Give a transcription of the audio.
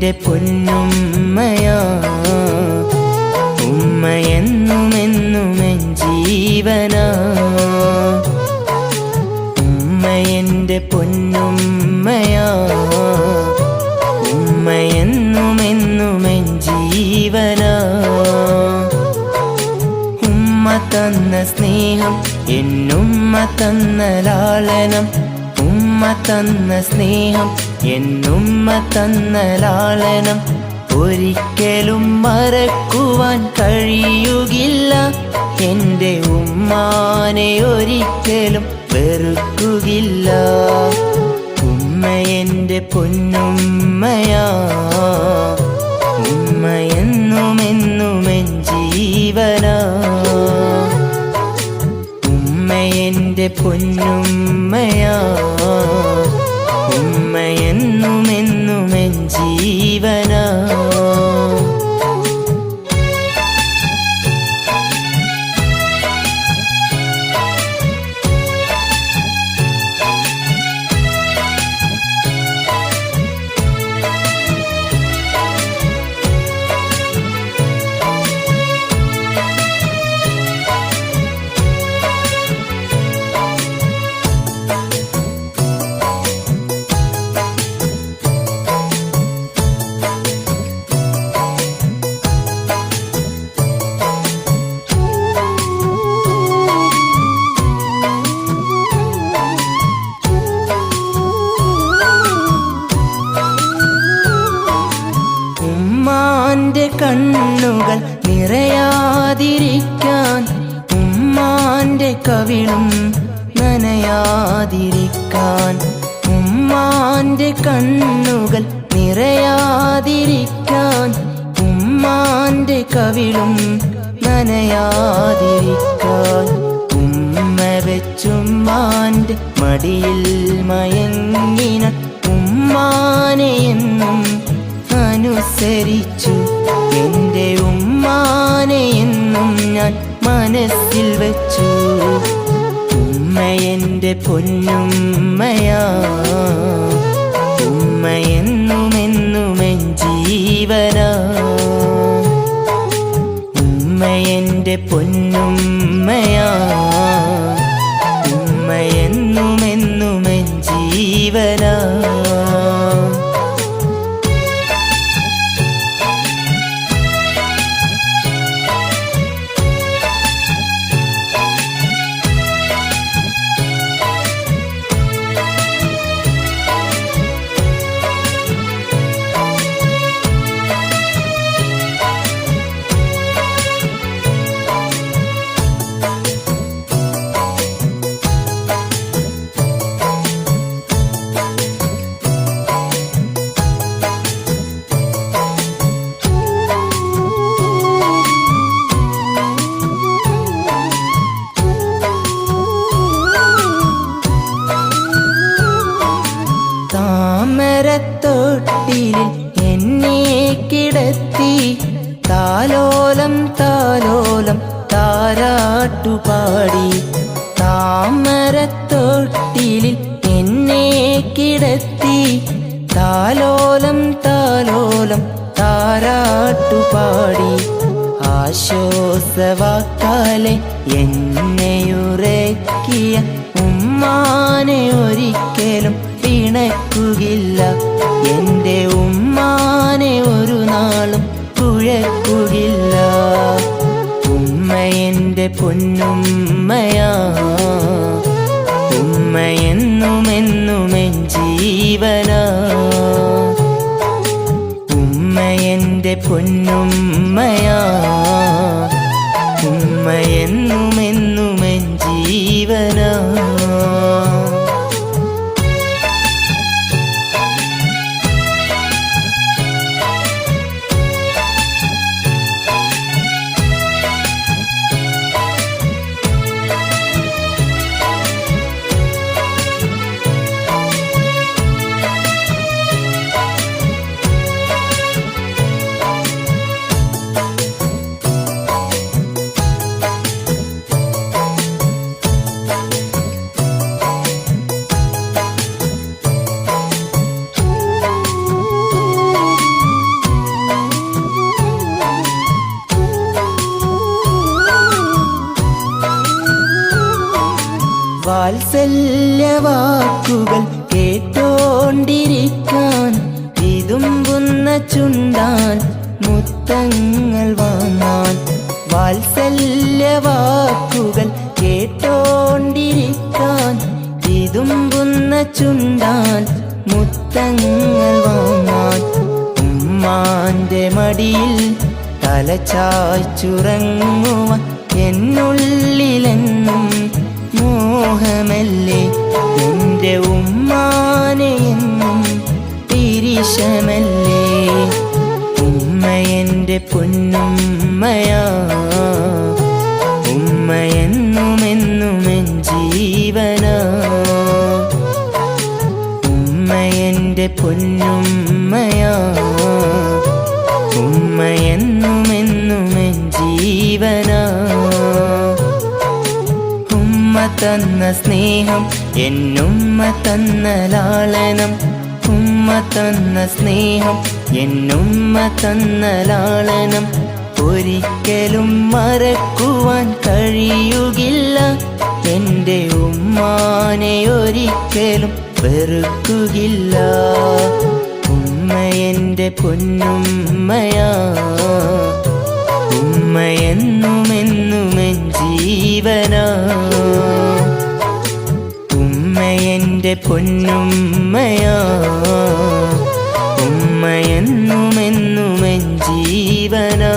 ഉമ്മയാ ഉമ്മയെന്നുമെന്നുമെൻ ജീവനാ? ഉമ്മയെന്റെ പൊന്നുമ്മയോ? ഉമ്മയെന്നുമെന്നുമെൻ ജീവനാ? ഉമ്മ തന്ന സ്നേഹം എന്നുമ്മ തന്ന ലാളനം ഉമ്മ തന്ന സ്നേഹം എന്നുമ്മ തന്ന ലാളനം. ഒരിക്കലും മറക്കുവാൻ കഴിയുകില്ല. എന്റെ ഉമ്മാനെ ഒരിക്കലും വെറുക്കുകില്ല. ഉമ്മ എന്റെ പൊന്നുമ്മയാ. ഉമ്മയെന്നുമെന്നുമെൻ ജീവനാ. എന്റെ പൊന്നുമ്മയാ കവിളും നനയാതിരിക്കാൻ. ഉമ്മാന്റെ കണ്ണുകൾ നിറയാതിരിക്കാൻ. ഉമ്മാന്റെ കവിളും നനയാതിരിക്കാൻ. ഉമ്മ വെച്ചുമ്മാന്റെ മടിയിൽ മയങ്ങിന ഉമ്മാനെയെന്നും അനുസരിച്ചു. എന്റെ ഉമ്മാനെയെന്നും ഞാൻ മനസ്സിൽ വെച്ചു. എന്റെ പൊന്നുമ്മയാ? ഉമ്മ ഉമ്മയെന്റെ ജീവനാ? ഉമ്മ എന്റെ പൊന്നുമ്മയാ? ഉമ്മയെന്നുമെന്നുമെൻ ജീവനാ? താരാട്ടുപാടി താമരത്തൊട്ടിലിൽ എന്നെ കിടത്തി. താലോലം താലോലം താരാട്ടുപാടി. ആശ്വാസവാക്കാലെ എന്നെയുറക്കിയ ഉമ്മാനെ ഒരിക്കലും പിണക്കുകില്ല എന്റെ ഉമ്മാനെ ഒരു നാളും കുഴക്കുകില്ല പൊന്നുമ്മയാ ഉമ്മ എന്നുമെന്നുമെൻ ജീവനാ ഉമ്മ എന്റെ പൊന്നുമ്മയാ. ഉമ്മ വാത്സല്യവാക്കുകൾ കേട്ടോണ്ടിരിക്കാൻ ഇതുമ്പുന്ന ചുണ്ടാൻ മുത്തങ്ങൾ വാങ്ങാൻ വാത്സല്യ വാക്കുകൾ കേട്ടോണ്ടിരിക്കാൻ ഇതുമ്പുന്ന ചുണ്ടാൻ മുത്തങ്ങൾ വാങ്ങാൻ ഉമ്മാന്റെ മടിയിൽ തലചായ്ച്ചുറങ്ങുവാൻ എന്നുള്ളിലെന്നും മോഹമല്ലേ? എന്റെ ഉമ്മാനെയെന്നും തിരിശമല്ലേ? ഉമ്മ എന്റെ പൊന്നുമ്മയാ. ഉമ്മ എന്നുമെന്നും എൻ ജീവനാ. ഉമ്മ എന്റെ പൊന്നുമ്മയാ തന്ന സ്നേഹം എന്നുമ്മ തന്ന ലാളനം. ഉമ്മ തന്ന സ്നേഹം എന്നുമ്മ തന്ന ലാളനം. ഒരിക്കലും മറക്കുവാൻ കഴിയുകില്ല. എന്റെ ഉമ്മാനെ ഒരിക്കലും വെറുക്കുകില്ല. ഉമ്മ എന്റെ പൊന്നുമ്മയാ. ഉമ്മയെന്നുമെന്നുമെൻ ജീവനാ. ഉമ്മയെന്റെ പൊന്നുമ്മയാ. ഉമ്മയെന്നുമെന്നുമെൻ ജീവനാ.